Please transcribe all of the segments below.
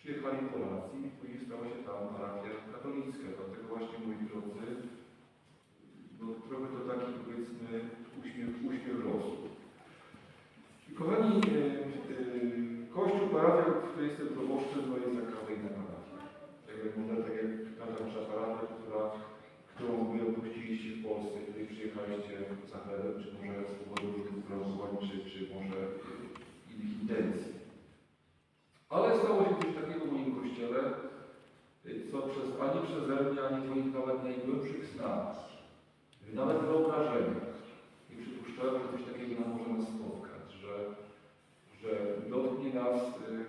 przyjechali Polacy i później stała się tam parafia katolicka. Dlatego właśnie, moi drodzy, no, trochę to taki, powiedzmy, uśmiech, uśmiech losu. Kochani, e, e, Kościół parafia, w której jestem proboszczem, to jest jak kolejna parafia. Tak jak, można, tak jak każda nasza parafia, która, którą wy opuściliście w Polsce, tutaj przyjechaliście za chlebem, czy może z powodu różnych uwarunkowań, czy, czy może innych intencji. Ale stało się coś takiego w moim kościele, e, co przez, ani przeze mnie, ani moich nawet najgłębszych snach, nawet wyobrażeniach, nie przypuszczałem, że coś takiego nam może nas spotkać, że, że dotknie nas y,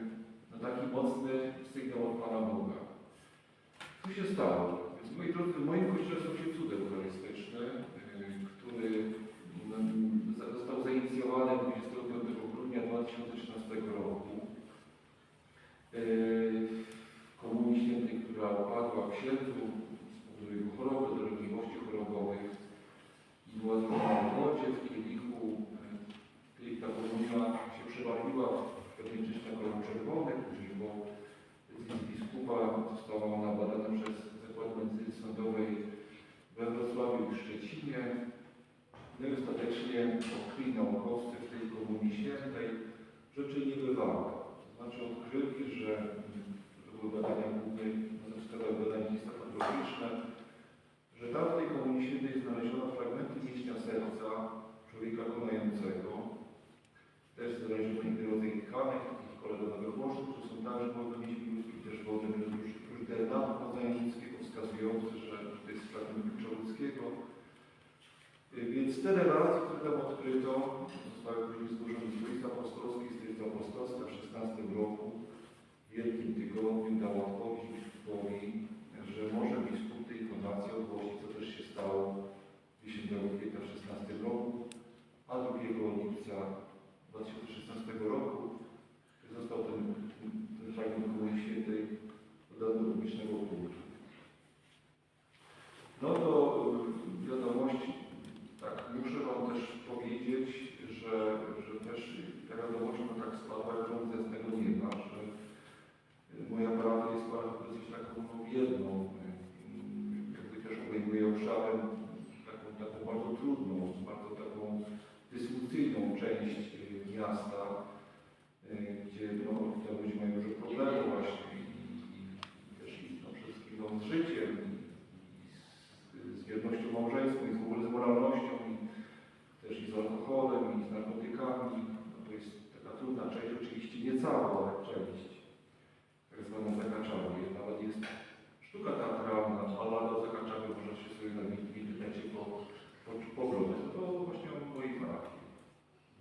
no, taki mocny sygnał od Pana Boga. Co się stało? Więc moi drodzy, w moim kościele stał się cud eucharystyczny, y, który mm, za- został zainicjowany 25 grudnia 2013 roku. Y, W Komunii Świętej, która opadła w sierpcu z powodu jego choroby, dolegliwości chorobowych i była złożona w wodzie, w kielichu. y, I ta komunia się przebarwiła w pewnej czyś na kolor czerwony, później po decyzji biskupa została ona badana przez Zakład Medycyny Sądowej we Wrocławiu i Szczecinie. No ostatecznie odkryli naukowcy w tej Komunii Świętej rzeczy niebywałe. To znaczy odkryli, że to były badania głównie, wskazały badania histopatologiczne, że tam w tej Komunii Świętej znaleziono fragmenty mięśnia serca człowieka konającego. Też znaleziono inny rodzaj tkanek, takich kolegowych włożów, które są także wolne mieć wirusy i też wolne już, już DNA poznanieckiego wskazujące, że to jest fragment klucza ludzkiego. Y, Więc te relacje, które tam odkryto, zostały później zgłoszone z ulicy Apostolskiej, z ulicy Apostolska w 16 roku, w Wielkim Tygodniu dał odpowiedź biskupowi, że może biskup tej kondacji ogłosić, co też się stało 10 kwietnia w 16 roku, a 2 lipca 2016 roku został ten, ten, ten fragment Komunii Świętej oddany do publicznego kultu. No to y, wiadomości, tak, muszę Wam też powiedzieć, że, że też ta wiadomość no tak spadła jak rząd z tego nieba, że y, moja parafia jest parafią dosyć taką no, jedną, y, jakby też obejmuje obszarem taką, taką bardzo trudną, bardzo taką dyskusyjną część y, miasta, y, gdzie no, te ludzie mają dużo problemów właśnie i, i, i też i, no, przede wszystkim no, z życiem i, i z, z wiernością małżeńską i w ogóle z moralnością i też i z alkoholem i z narkotykami. No, to jest taka trudna część, oczywiście nie cała, ale część, tak zwana zakaczawie. Nawet jest sztuka teatralna, balada o zakaczawie, można się sobie na w internecie po, po, poglądać. To właśnie o mojej parafii.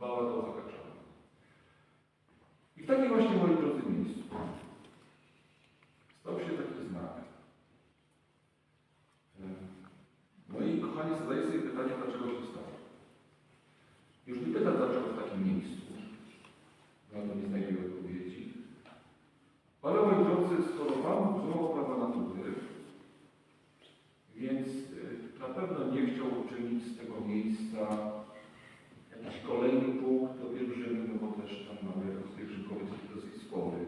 Balada o zakaczawie. I w takim właśnie, moi drodzy, miejscu stał się taki znak. No i kochani, zadaję sobie pytanie, dlaczego się stało. Już nie pytam, dlaczego w takim miejscu. Na to nie znajduję odpowiedzi. Ale moi drodzy, skoro Pan Bóg złamał prawa natury, więc y, na pewno nie chciał uczynić z tego miejsca jakiś kolejny punkt do pielgrzymy, no bo też tam mamy jako pielgrzymkowiec dosyć spory.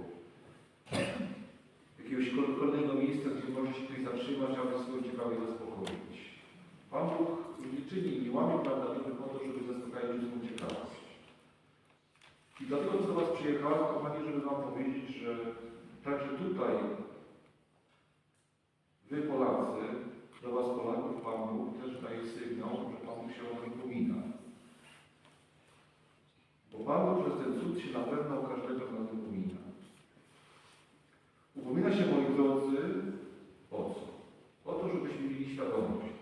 Jakiegoś kol- kolejnego miejsca, gdzie może się ktoś zatrzymać, aby swoje ciekawie zaspokoić. Pan Bóg nie czyni, nie łamie praw natury po to, żeby zaspokajać ludzką ciekawość. I dlatego do Was przyjechałem, kochani, żeby Wam powiedzieć, że także tutaj Wy Polacy, do Was Polaków Pan Bóg też daje sygnał, że Pan Bóg się o tym upomina. Bo Pan Bóg przez ten cud się na pewno każdego z nas upomina. Upomina się, moi drodzy, o co? O to, żebyśmy mieli świadomość.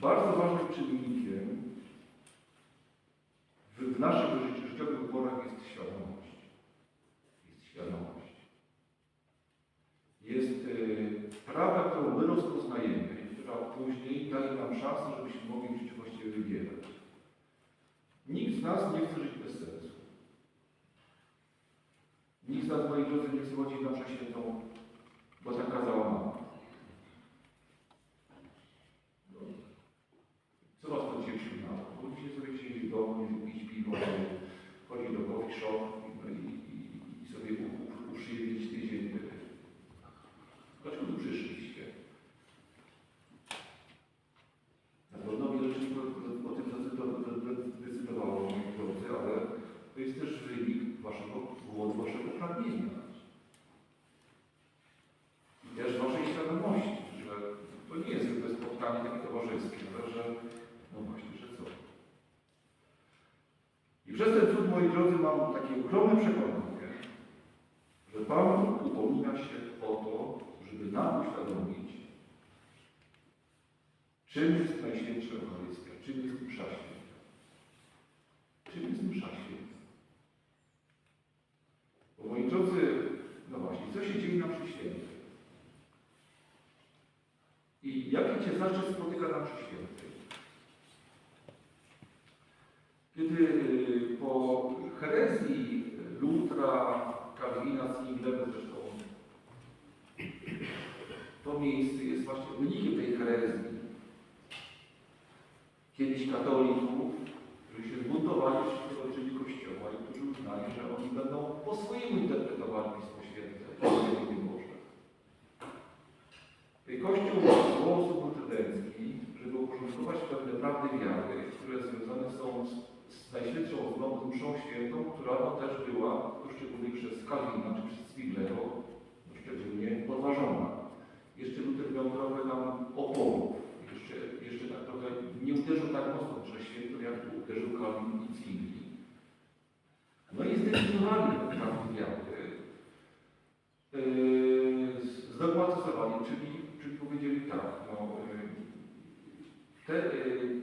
Bardzo ważnym czynnikiem w, w naszych życi- życiowych wyborach jest świadomość. Jest świadomość. Jest y, prawda, którą my rozpoznajemy i która później daje nam szansę, żebyśmy mogli w życiu właściwie wybierać. Nikt z nas nie chce żyć bez sensu. Nikt z nas, moi drodzy, nie chce chodzić na mszę świętą, bo tak kazała mama. No. Co was to dzisiaj przyjmowało? Ludzie sobie siedzieć w domu, nie pić piwo, chodzi do coffee shop no i, i, i sobie u- u- uprzyjemniać I przez ten cud, moi drodzy, mam takie ogromne przekonanie, że Pan upomina się o to, żeby nam uświadomić, czym jest Najświętsza Eucharystia, czym jest msza święta. Czym jest msza święta? Bo moi drodzy, no właśnie, co się dzieje na mszy świętej? I jaki Cię zaszczyt spotyka na mszy świętej? Kiedy po herezji Lutra, Kalwina, Zwinglego zresztą, to miejsce jest właśnie wynikiem tej herezji. Kiedyś katolików, którzy się zbuntowali przeciwko ojczyźni Kościoła i którzy uznali, że oni będą po swojemu interpretowali Pismo Święte, po nie Boże. Kościół w sposób ortodoksji, żeby uporządkować pewne prawdy wiary, które związane są z, z Najświętszą Znowu Mszą Świętą, która też była, szczególnie przez Kalwina czy przez Zwinglego, no, szczególnie podważona. Jeszcze Luther miał trochę tam oporów. Jeszcze, jeszcze tak trochę nie uderzył tak mocno przez świętą, jak tu uderzył Kalwin i Zwingli. No i te prawdy wiary. Yy, zdogmatyzowali, czyli, czyli powiedzieli tak, no, yy, te, yy,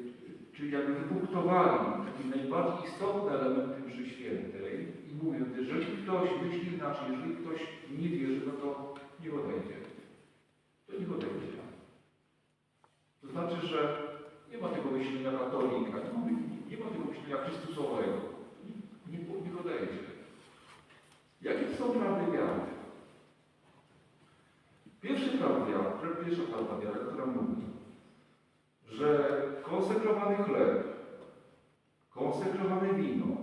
czyli jakby wypunktowali taki najbardziej istotny element mszy świętej i mówią, że jeżeli ktoś myśli inaczej, jeżeli ktoś nie wierzy, no to niech odejdzie. To niech odejdzie. To znaczy, że nie ma tego myślenia katolika, nie ma, nie ma tego myślenia chrystusowego. Nie, nie, niech odejdzie. Jakie są prawdy wiary? Pierwszy prawo wiary, pierwsza prawda wiary, która mówi, konsekrowany chleb, konsekrowane wino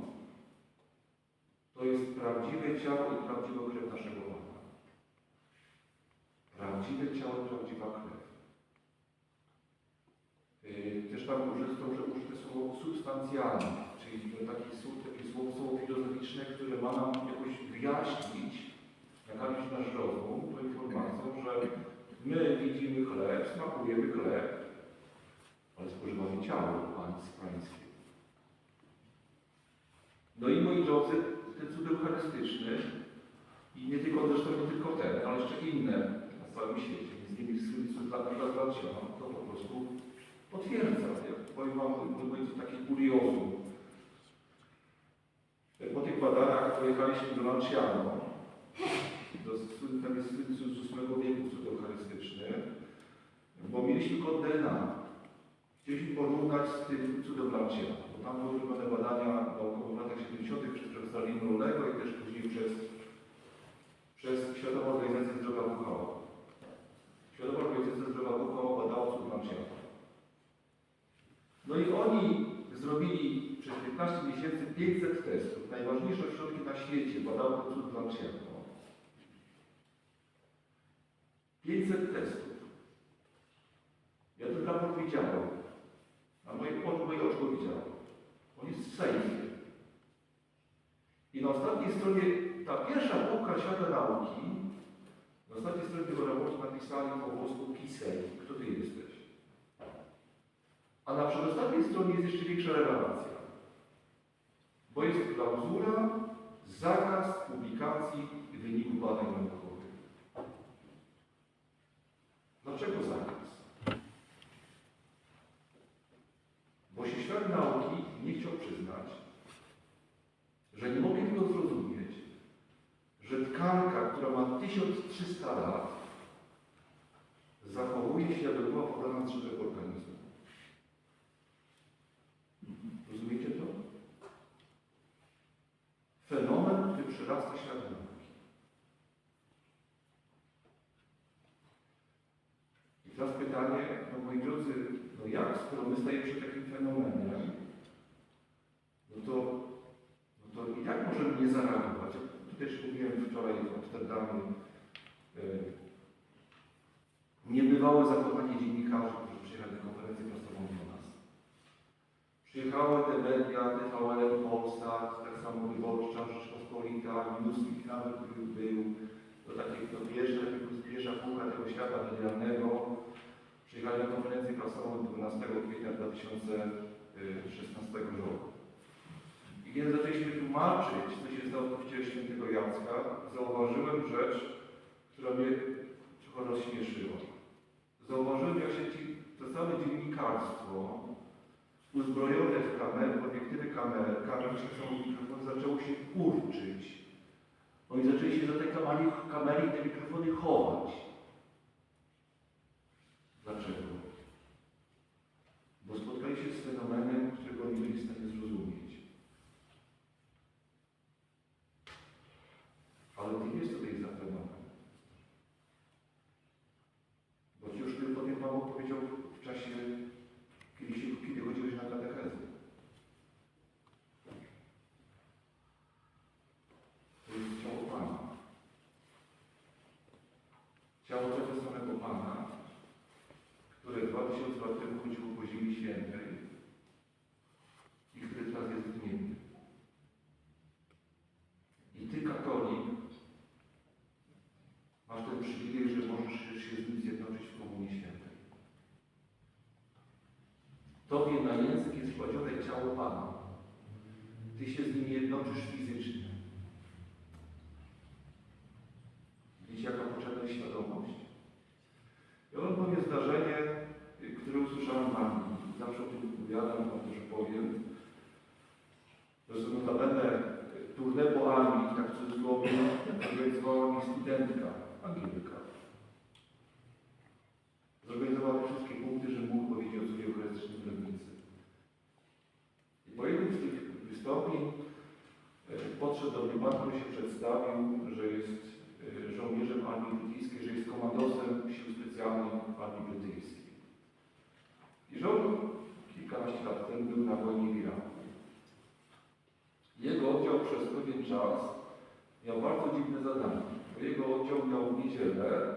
to jest prawdziwe ciało i prawdziwa krew naszego Pana. Prawdziwe ciało i prawdziwa krew. Yy, Też tam użyto, że użyte słowo substancjalne, czyli takie słowo, takie słowo, słowo filozoficzne, które ma nam jakoś wyjaśnić, nakalić nasz rozum tą informacją, że my widzimy chleb, smakujemy chleb, ale spożywamy ciało pańs- pańskie. No i moi drodzy, ten cud eucharystyczny i nie tylko, zresztą nie tylko ten, ale jeszcze inne na całym świecie, między innymi słynny cud dla Gratulacjona, to po prostu potwierdza. Ja powiem Wam, mówiąc takie kuriozum. Po tych badaniach pojechaliśmy do Lanciano, to słynny- tam jest z VIII wieku, cud eucharystyczny, bo mieliśmy kod DNA. Chcieliśmy porównać z tym cudem Lanciano, bo tam były robione badania naukowe w latach 70. przez profesora Limolego i też później przez, przez Światową Organizację Zdrowia WHO. Światowa Organizacja Zdrowia WHO badała cud Lanciano. No i oni zrobili przez 15 miesięcy 500 testów. Najważniejsze ośrodki na świecie badały ten cud Lanciano. 500 testów. Ja ten raport. Na moje, oczy- moje oczko widziałem. On jest w Sejmie. I na ostatniej stronie, ta pierwsza półka świata nauki, na ostatniej stronie tego raportu napisali po włosku Kisej. Kto ty jesteś? A na przedostatniej stronie jest jeszcze większa rewelacja. Bo jest klauzura, zakaz publikacji wyników badań naukowych. Dlaczego zakaz? Świat nauki nie chciał przyznać, że nie mogli tego zrozumieć, że tkanka, która ma 1300 lat, zachowuje się, jakby była podana z żywego organizmu. Rozumiecie to? Fenomen, który przerasta świat nauki. I teraz pytanie, no moi drodzy, no jak, skoro my stajemy przed takim fenomenem, no to, no to jak możemy nie zareagować? Tu też mówiłem wczoraj w Amsterdamie, e, niebywałe zachowanie dziennikarzy, którzy przyjechali na konferencję prasową do nas. Przyjechały te media, TVN, Polsat, tak samo Wyborcza, Rzeczpospolita, Newsweek nawet który był, to takie to pierwsze, pierwsza półka tego świata medialnego. Przyjechali na konferencję prasową 12 kwietnia 2016 roku. I kiedy zaczęliśmy tłumaczyć, co się stało w kościele świętego Jacka, zauważyłem rzecz, która mnie trochę rozśmieszyła. Zauważyłem, jak się ci, to całe dziennikarstwo uzbrojone w kamery, obiektywy kamery, kamery, są mikrofony, zaczęło się kurczyć. Oni zaczęli się za te kamery i te mikrofony chować. Dlaczego? Bo spotkali się z fenomenem, którego nie byli w stanie zrozumieć. Ale nie jest to jest za fenomen. Bo ci już tylko nie mało powiedział w czasie, kiedy, się, kiedy chodziłeś na katechezę. To jest ciało Pana. Ciało tego samego Pana, które 2000 lat temu chodziło po Ziemi Świętej i które teraz jest w niebie. I Ty, katolik, masz ten przywilej, że możesz się z nim zjednoczyć w Komunii Świętej. Tobie na język jest kładzione ciało Pana. Ty się z nim jednoczysz fizycznie. Widzicie, jaka potrzebna jest świadomość? Ja wam powiem zdarzenie, które usłyszałem Anglii. Zawsze o tym opowiadam, wam też powiem. To jest notabene y, tournée po Anglii, tak w cudzysłowie, zorganizowała mi studentka, Anglikę. Zorganizowała wszystkie punkty, że mógł powiedzieć o sobie Eucharystycznej Blednicy. I po jednym z tych wystąpień y, podszedł do mnie pan, który się przedstawił, że jest y, żołnierzem Armii Brytyjskiej, że jest komandosem sił specjalnych Brytyjskiej. I on kilkanaście lat temu był na wojnie w Iraku. Jego oddział przez pewien czas miał bardzo dziwne zadanie. Jego oddział miał w niedzielę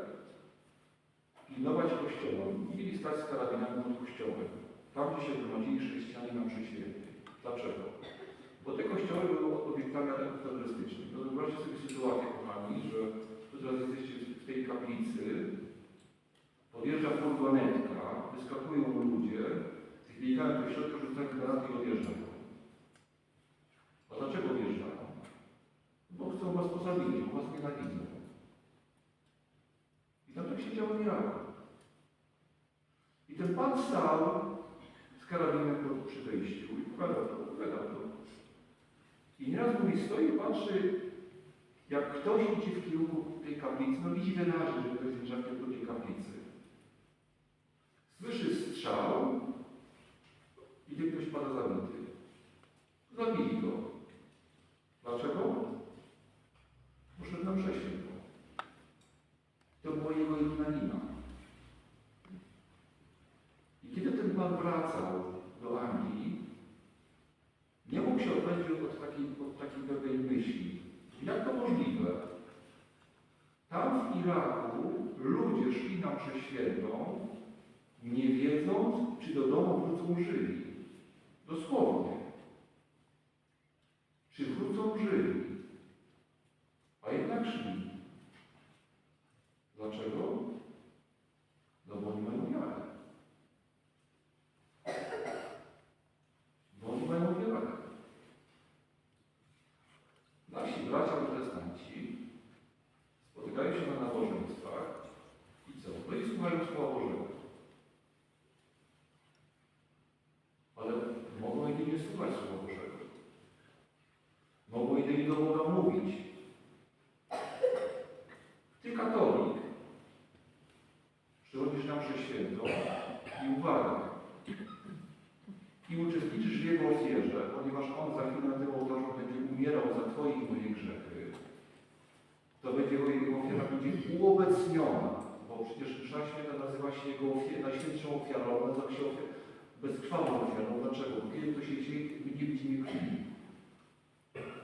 pilnować kościoła. Mieli stać z karabinami pod kościołem. Tam, gdzie się gromadzili chrześcijanie na mszy. Dlaczego? Bo te kościoły były obiektami ataków terrorystycznych. No wyobraźcie sobie sytuację, kochani, że tu teraz jesteście w tej kaplicy, podjeżdża furgonetka, wyskakują ludzie, biegają do środka, rzucają granaty i odjeżdżają. A dlaczego odjeżdżają? Bo chcą was pozabić, bo was nienawidzą. I tam tak się działo Iraku. I ten pan stał z karabinem przy wejściu i opowiadał to, opowiadał to. I nieraz mówi, stoi i patrzy, jak ktoś idzie w kierunku tej kaplicy, no widzi wyraźnie, że to jest w kierunku tej kaplicy. Słyszy strzał i gdy ktoś pada zabity. Zabili go. Dlaczego? Poszedł na świętą. To była jego Ignalina. I kiedy ten pan wracał do Anglii, nie mógł się odwrócić od takiej, od takiej pewnej myśli. Jak to możliwe? Tam w Iraku ludzie szli na mszę świętą, nie wiedząc, czy do domu wrócą żyli. Dosłownie. Czy wrócą żyli? A jednak szli. Dlaczego? No bo oni mają wiarę. Bo oni mają wiarę. Nasi bracia protestanci spotykają się na nabożeństwach i co? No i słuchają Słowa Bożego. Ale mogą jedynie słuchać Słowa Bożego. Mogą jedynie do Boga mówić. Ty katolik, przychodzisz na mszę świętą i uwaga, i uczestniczysz w Jego ofierze, ponieważ On za chwilę na tym ołtarzu będzie umierał za Twoje i moje grzechy, to będzie Jego ofiara będzie uobecniona, bo przecież msza święta nazywa się Jego ofiarą, najświętszą ofiarą, nazywa się ofiarą, bezkrwawą ofiarą. Dlaczego? Kiedy to się dzieje, nie widzimy krwi.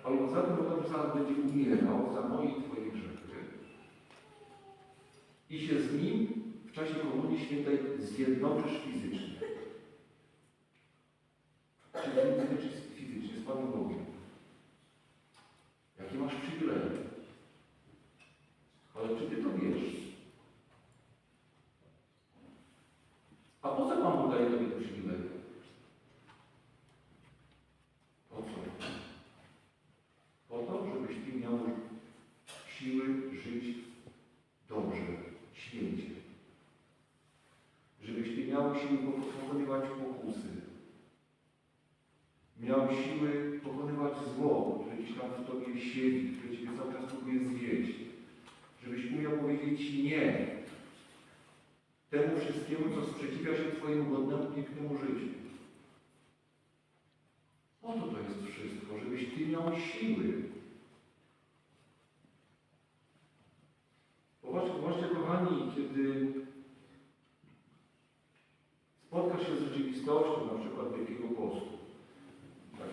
Ale za tym zaraz będzie umierał za moje i Twoje grzechy i się z Nim w czasie Komunii Świętej zjednoczysz fizycznie. Czy zjednoczysz fizycznie z Panem Bogiem. Jakie masz przywileje? Ale czy Ty to wiesz? A po co Pan Bóg daje Tobie te przywileje? Po co? siły żyć dobrze, święcie. Żebyś Ty miał siły pokonywać pokusy. Miał siły pokonywać zło, które gdzieś tam w Tobie siedzi, które Ciebie cały czas próbuje zwieść. Żebyś umiał powiedzieć nie temu wszystkiemu, co sprzeciwia się Twojemu godnemu, pięknemu życiu. Po to to jest wszystko, żebyś Ty miał siły. Popatrzcie, popatrzcie, kochani, kiedy spotkasz się z rzeczywistością, na przykład Wielkiego Postu, tak,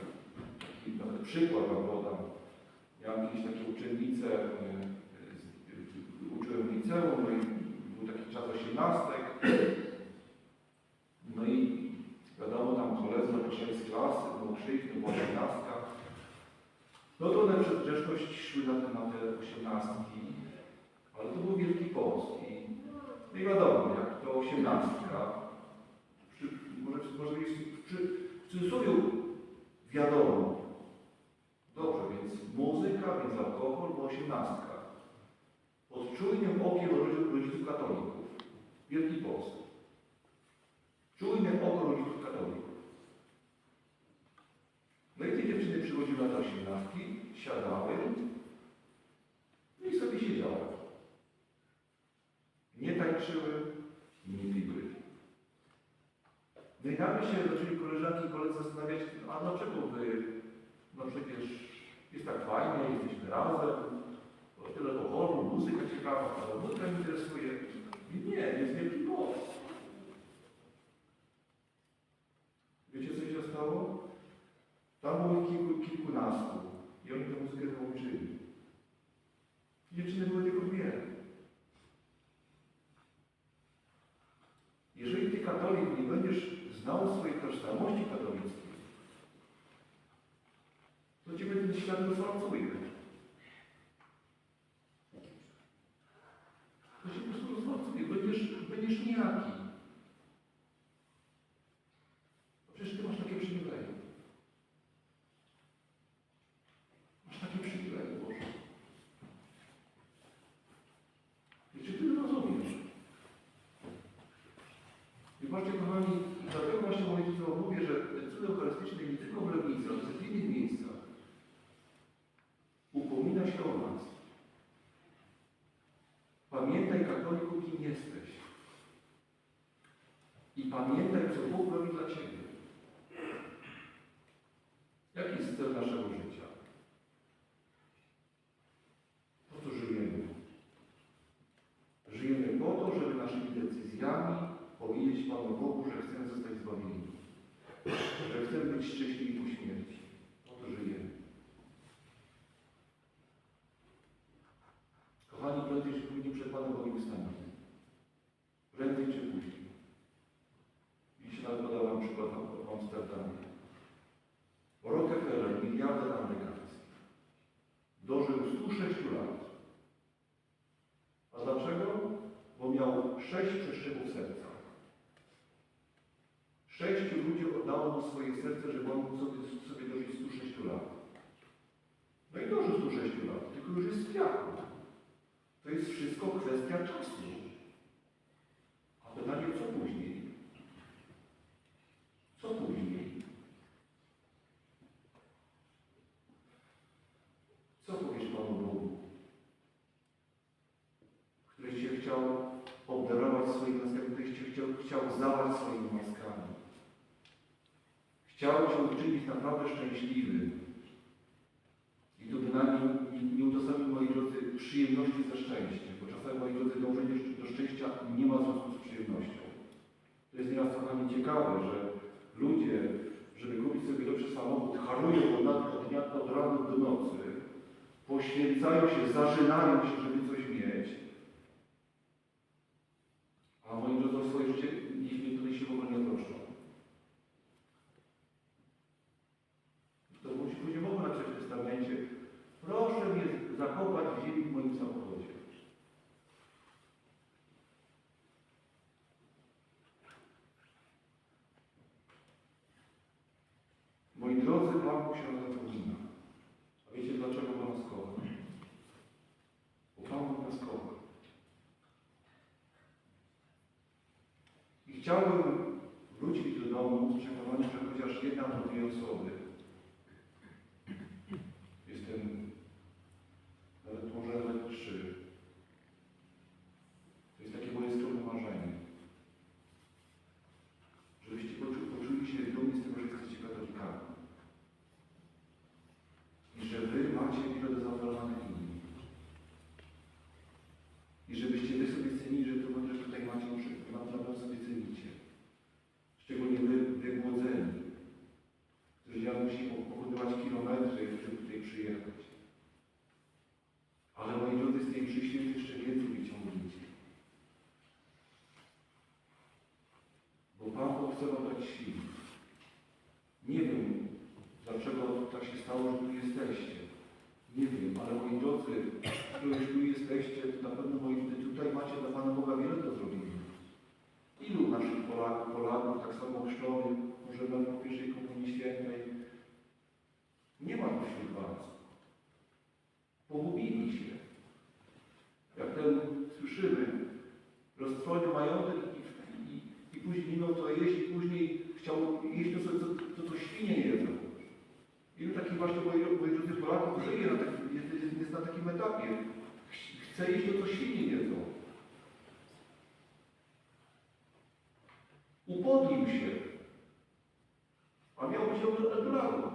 taki nawet przykład wam podam. Miałem kiedyś takie uczennice, uczyłem liceum, no i był taki czas osiemnastek. Pamiętam, że grzeszność szły na tematy osiemnastki, ale to był Wielki Post i nie wiadomo, jak to osiemnastka, może, może jest przy, w cudzysłowie wiadomo. Dobrze, więc muzyka, więc alkohol, bo osiemnastka. Pod czujnym okiem rodziców, rodziców katolików. Wielki Post. Czujne oko rodziców katolików. No i te dziewczyny przychodziły na 18 siadałem i sobie siedziałem. Nie tańczyłem, nie piłem. No i nagle się zaczęli koleżanki i koledzy zastanawiać, a no dlaczego wy, no przecież jest tak fajnie, jesteśmy razem, tyle pochodu, muzyka ciekawa, ale muzyka mnie interesuje. I nie, jest wielki Bóg. Wiecie, co się stało? Tam było kilku, kilkunastu i oni tę muzykę wyłączyli. Dziewczyny były tylko dwie. Jeżeli ty katolik nie będziesz znał swojej tożsamości katolickiej, to ciebie ten świat rozwarcuje. Pamiętaj, co Bóg robi dla Ciebie. Nawet podałam przykład w Amsterdamie. Rockefeller, miliarder amerykański, dożył 106 lat. A dlaczego? Bo miał sześć przeszczepów serca. Sześciu ludzi oddało mu swoje serce, żeby on mógł sobie, sobie dożyć 106 lat. No i dożył 106 lat, tylko już jest piachu. To jest wszystko kwestia czasu. A pytanie? Co później? Co powiesz Panu Bogu, który Cię chciał obdarować swoimi łaskami, który Cię chciał, zdawać swoimi łaskami? Chciał Cię uczynić naprawdę szczęśliwym. I tu bynajmniej nie, utożsamił, moi drodzy, przyjemności ze szczęściem, bo czasami, moi drodzy, dążenie do szczęścia nie ma związku z przyjemnością. To jest nieraz kochani ciekawe, że ludzie, żeby kupić sobie lepszy samochód, harują od, od dnia od rana do nocy, poświęcają się, zażynają się, żeby Marku się zapomina. A wiecie dlaczego Pan skoła? Bo Pan Bóg nas. I chciałbym wrócić do domu z przekonaniem, że chociaż jedna to dwie osoby cosa vi ferisce. ten słyszymy, roztrwonił majątek i, i, i później no to jeść i później chciał jeść to, co, to, to świnie jedzą. Ilu taki właśnie wojewódzkich Polaków żyje na takim, jest, jest na takim etapie. Chce jeść to, co świnie jedzą. Upodlił się, a miał być eldorado.